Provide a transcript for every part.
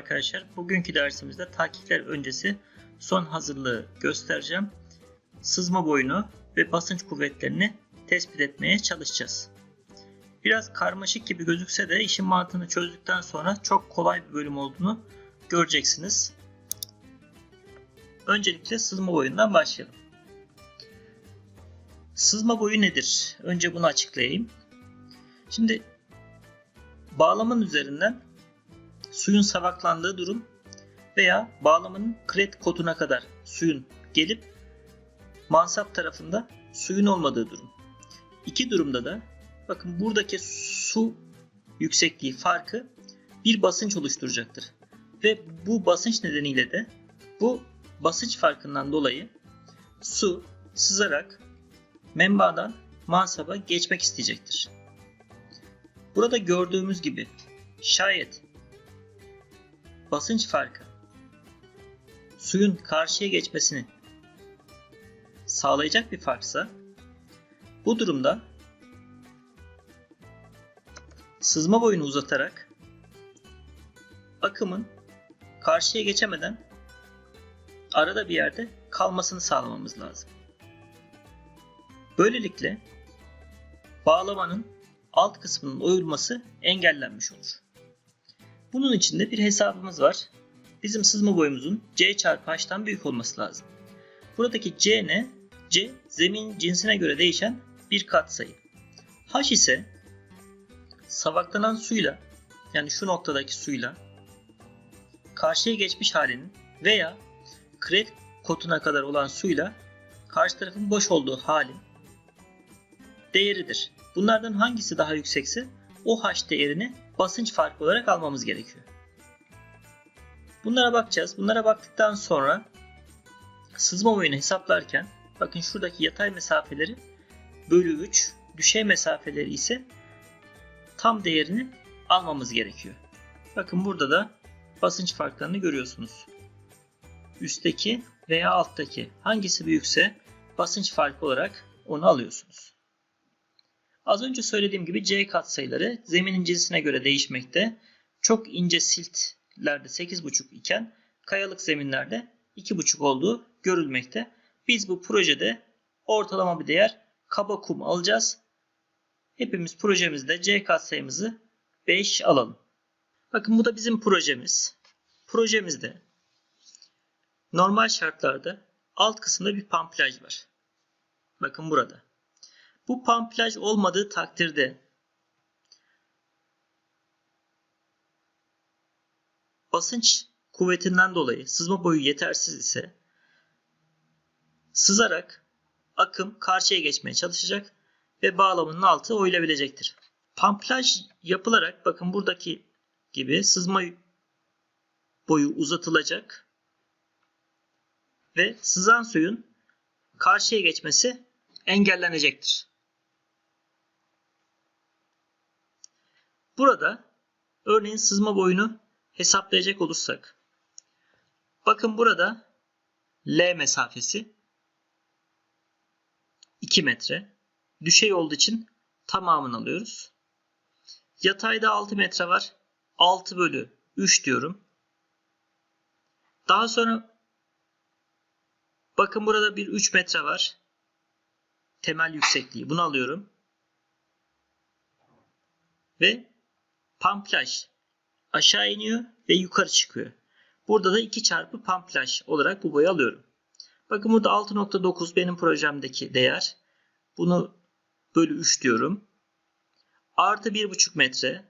arkadaşlar. Bugünkü dersimizde takipler öncesi son hazırlığı göstereceğim. Sızma boyunu ve basınç kuvvetlerini tespit etmeye çalışacağız. Biraz karmaşık gibi gözükse de işin mantığını çözdükten sonra çok kolay bir bölüm olduğunu göreceksiniz. Öncelikle sızma boyundan başlayalım. Sızma boyu nedir? Önce bunu açıklayayım. Şimdi bağlamın üzerinden suyun savaklandığı durum veya bağlamanın kret kotuna kadar suyun gelip mansap tarafında suyun olmadığı durum. İki durumda da bakın buradaki su yüksekliği farkı bir basınç oluşturacaktır. Ve bu basınç nedeniyle de bu basınç farkından dolayı su sızarak menbaadan mansaba geçmek isteyecektir. Burada gördüğümüz gibi şayet basınç farkı suyun karşıya geçmesini sağlayacak bir farksa bu durumda sızma boyunu uzatarak akımın karşıya geçemeden arada bir yerde kalmasını sağlamamız lazım. Böylelikle bağlamanın alt kısmının oyulması engellenmiş olur. Bunun için de bir hesabımız var. Bizim sızma boyumuzun C çarpı H'tan büyük olması lazım. Buradaki C ne? C zemin cinsine göre değişen bir katsayı. H ise savaklanan suyla yani şu noktadaki suyla karşıya geçmiş halinin veya kret kotuna kadar olan suyla karşı tarafın boş olduğu halin değeridir. Bunlardan hangisi daha yüksekse o H değerini basınç farkı olarak almamız gerekiyor. Bunlara bakacağız. Bunlara baktıktan sonra sızma boyunu hesaplarken bakın şuradaki yatay mesafeleri bölü 3, düşey mesafeleri ise tam değerini almamız gerekiyor. Bakın burada da basınç farklarını görüyorsunuz. Üstteki veya alttaki hangisi büyükse basınç farkı olarak onu alıyorsunuz. Az önce söylediğim gibi C katsayıları zeminin cinsine göre değişmekte. Çok ince siltlerde 8,5 iken kayalık zeminlerde 2,5 olduğu görülmekte. Biz bu projede ortalama bir değer kaba kum alacağız. Hepimiz projemizde C katsayımızı 5 alalım. Bakın bu da bizim projemiz. Projemizde normal şartlarda alt kısımda bir pamplaj var. Bakın burada. Bu pamplaj olmadığı takdirde basınç kuvvetinden dolayı sızma boyu yetersiz ise sızarak akım karşıya geçmeye çalışacak ve bağlamının altı oyulabilecektir. Pamplaj yapılarak bakın buradaki gibi sızma boyu uzatılacak ve sızan suyun karşıya geçmesi engellenecektir. Burada örneğin sızma boyunu hesaplayacak olursak bakın burada L mesafesi 2 metre. Düşey olduğu için tamamını alıyoruz. Yatayda 6 metre var. 6 bölü 3 diyorum. Daha sonra bakın burada bir 3 metre var. Temel yüksekliği. Bunu alıyorum. Ve pamplaj aşağı iniyor ve yukarı çıkıyor. Burada da 2 çarpı pamplaj olarak bu boyu alıyorum. Bakın burada 6.9 benim projemdeki değer. Bunu bölü 3 diyorum. Artı 1.5 metre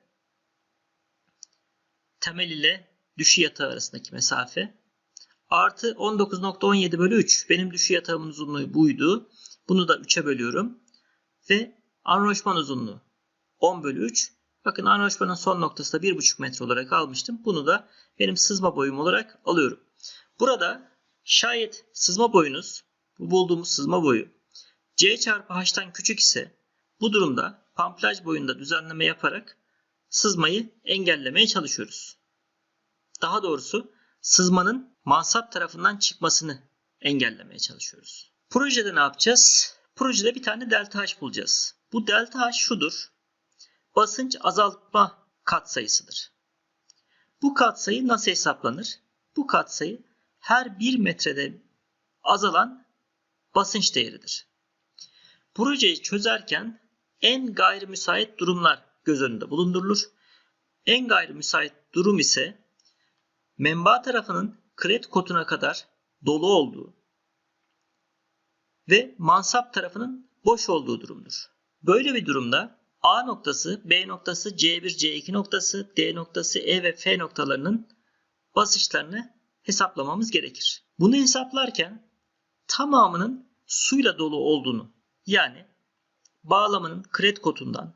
temel ile düşü yatağı arasındaki mesafe. Artı 19.17 bölü 3. Benim düşü yatağımın uzunluğu buydu. Bunu da 3'e bölüyorum. Ve anroşman uzunluğu 10 bölü 3. Bakın anroşmanın son noktası da 1.5 metre olarak almıştım. Bunu da benim sızma boyum olarak alıyorum. Burada şayet sızma boyunuz, bu bulduğumuz sızma boyu C çarpı H'tan küçük ise bu durumda pamplaj boyunda düzenleme yaparak sızmayı engellemeye çalışıyoruz. Daha doğrusu sızmanın mansap tarafından çıkmasını engellemeye çalışıyoruz. Projede ne yapacağız? Projede bir tane delta H bulacağız. Bu delta H şudur. Basınç azaltma katsayısıdır. Bu katsayı nasıl hesaplanır? Bu katsayı her 1 metrede azalan basınç değeridir. Projeyi çözerken en gayri müsait durumlar göz önünde bulundurulur. En gayri müsait durum ise menba tarafının kret kotuna kadar dolu olduğu ve mansap tarafının boş olduğu durumdur. Böyle bir durumda A noktası, B noktası, C1, C2 noktası, D noktası, E ve F noktalarının basınçlarını hesaplamamız gerekir. Bunu hesaplarken tamamının suyla dolu olduğunu yani bağlamanın kret kotundan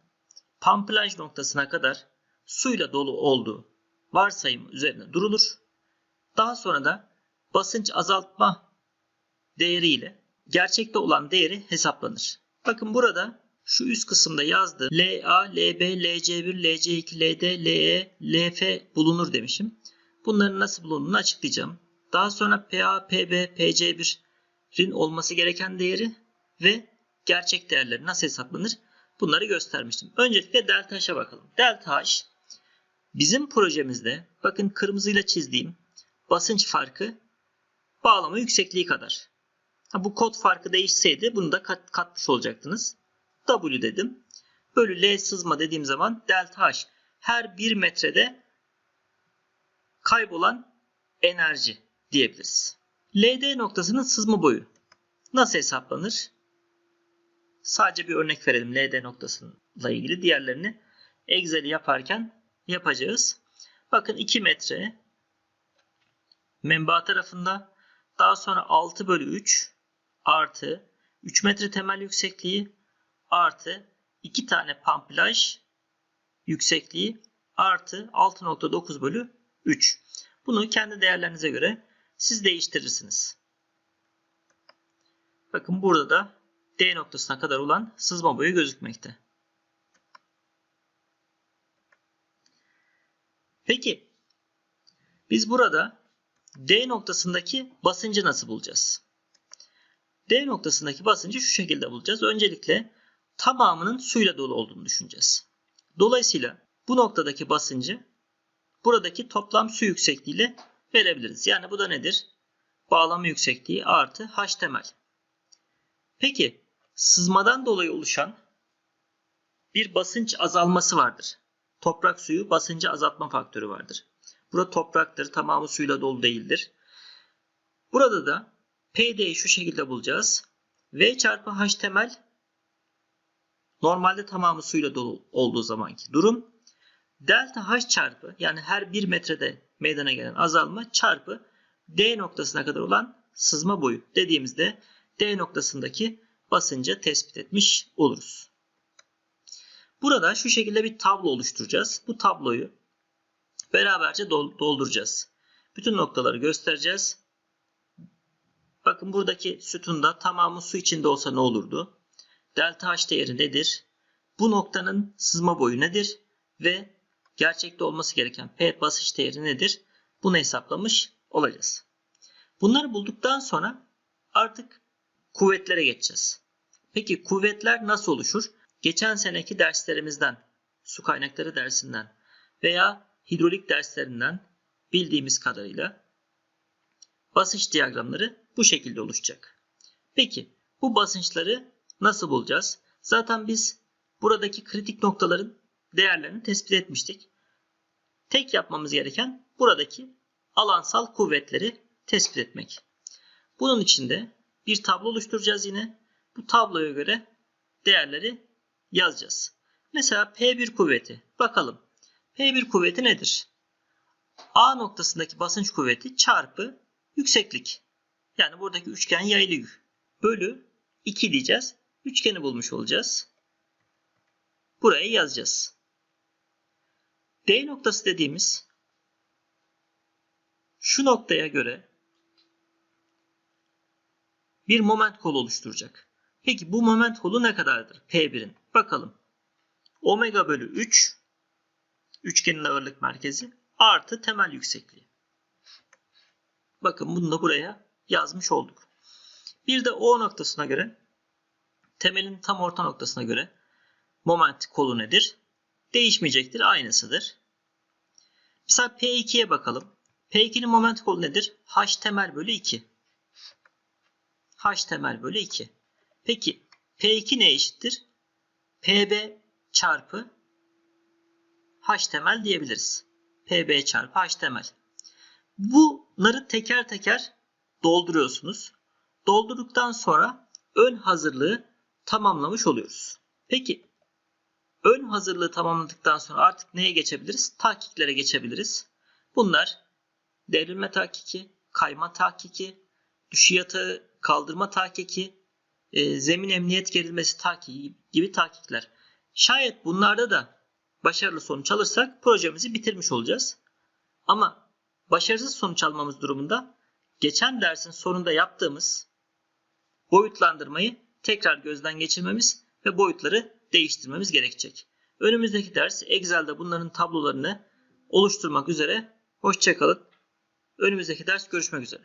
pamplaj noktasına kadar suyla dolu olduğu varsayım üzerine durulur. Daha sonra da basınç azaltma değeriyle gerçekte olan değeri hesaplanır. Bakın burada şu üst kısımda yazdığı LA, LB, LC1, LC2, LD, LE, LF bulunur demişim. Bunların nasıl bulunduğunu açıklayacağım. Daha sonra PA, PB, PC1'in olması gereken değeri ve gerçek değerleri nasıl hesaplanır bunları göstermiştim. Öncelikle delta H'a bakalım. Delta H bizim projemizde bakın kırmızıyla çizdiğim basınç farkı bağlama yüksekliği kadar. Ha, bu kod farkı değişseydi bunu da kat, katmış olacaktınız. W dedim. Bölü L sızma dediğim zaman delta H her 1 metrede kaybolan enerji diyebiliriz. LD noktasının sızma boyu nasıl hesaplanır? Sadece bir örnek verelim LD noktasıyla ilgili. Diğerlerini Excel'i yaparken yapacağız. Bakın 2 metre menba tarafında daha sonra 6 bölü 3 artı 3 metre temel yüksekliği artı 2 tane pamplaj yüksekliği artı 6.9 bölü 3. Bunu kendi değerlerinize göre siz değiştirirsiniz. Bakın burada da D noktasına kadar olan sızma boyu gözükmekte. Peki biz burada D noktasındaki basıncı nasıl bulacağız? D noktasındaki basıncı şu şekilde bulacağız. Öncelikle tamamının suyla dolu olduğunu düşüneceğiz. Dolayısıyla bu noktadaki basıncı buradaki toplam su yüksekliğiyle verebiliriz. Yani bu da nedir? Bağlama yüksekliği artı H temel. Peki sızmadan dolayı oluşan bir basınç azalması vardır. Toprak suyu basıncı azaltma faktörü vardır. Burada topraktır. Tamamı suyla dolu değildir. Burada da PD'yi şu şekilde bulacağız. V çarpı H temel normalde tamamı suyla dolu olduğu zamanki durum. Delta H çarpı yani her 1 metrede meydana gelen azalma çarpı D noktasına kadar olan sızma boyu dediğimizde D noktasındaki basıncı tespit etmiş oluruz. Burada şu şekilde bir tablo oluşturacağız. Bu tabloyu beraberce dolduracağız. Bütün noktaları göstereceğiz. Bakın buradaki sütunda tamamı su içinde olsa ne olurdu? Delta H değeri nedir? Bu noktanın sızma boyu nedir? Ve gerçekte olması gereken P basınç değeri nedir? Bunu hesaplamış olacağız. Bunları bulduktan sonra artık kuvvetlere geçeceğiz. Peki kuvvetler nasıl oluşur? Geçen seneki derslerimizden, su kaynakları dersinden veya hidrolik derslerinden bildiğimiz kadarıyla basınç diyagramları bu şekilde oluşacak. Peki bu basınçları nasıl bulacağız? Zaten biz buradaki kritik noktaların değerlerini tespit etmiştik. Tek yapmamız gereken buradaki alansal kuvvetleri tespit etmek. Bunun için de bir tablo oluşturacağız yine. Bu tabloya göre değerleri yazacağız. Mesela P1 kuvveti. Bakalım. P1 kuvveti nedir? A noktasındaki basınç kuvveti çarpı yükseklik. Yani buradaki üçgen yaylı yük. Bölü 2 diyeceğiz. Üçgeni bulmuş olacağız. Buraya yazacağız. D noktası dediğimiz şu noktaya göre bir moment kolu oluşturacak. Peki bu moment kolu ne kadardır? P1'in. Bakalım. Omega bölü 3 üçgenin ağırlık merkezi artı temel yüksekliği. Bakın bunu da buraya yazmış olduk. Bir de O noktasına göre temelin tam orta noktasına göre moment kolu nedir? Değişmeyecektir, aynısıdır. Mesela P2'ye bakalım. P2'nin moment kolu nedir? H temel bölü 2. H temel bölü 2. Peki P2 ne eşittir? PB çarpı H temel diyebiliriz. PB çarpı H temel. Bunları teker teker dolduruyorsunuz. Doldurduktan sonra ön hazırlığı tamamlamış oluyoruz. Peki ön hazırlığı tamamladıktan sonra artık neye geçebiliriz? Tahkiklere geçebiliriz. Bunlar devrilme tahkiki, kayma tahkiki, düşü yatağı kaldırma tahkiki, e, zemin emniyet gerilmesi tahkiki gibi tahkikler. Şayet bunlarda da başarılı sonuç alırsak projemizi bitirmiş olacağız. Ama başarısız sonuç almamız durumunda geçen dersin sonunda yaptığımız boyutlandırmayı tekrar gözden geçirmemiz ve boyutları değiştirmemiz gerekecek. Önümüzdeki ders Excel'de bunların tablolarını oluşturmak üzere. Hoşçakalın. Önümüzdeki ders görüşmek üzere.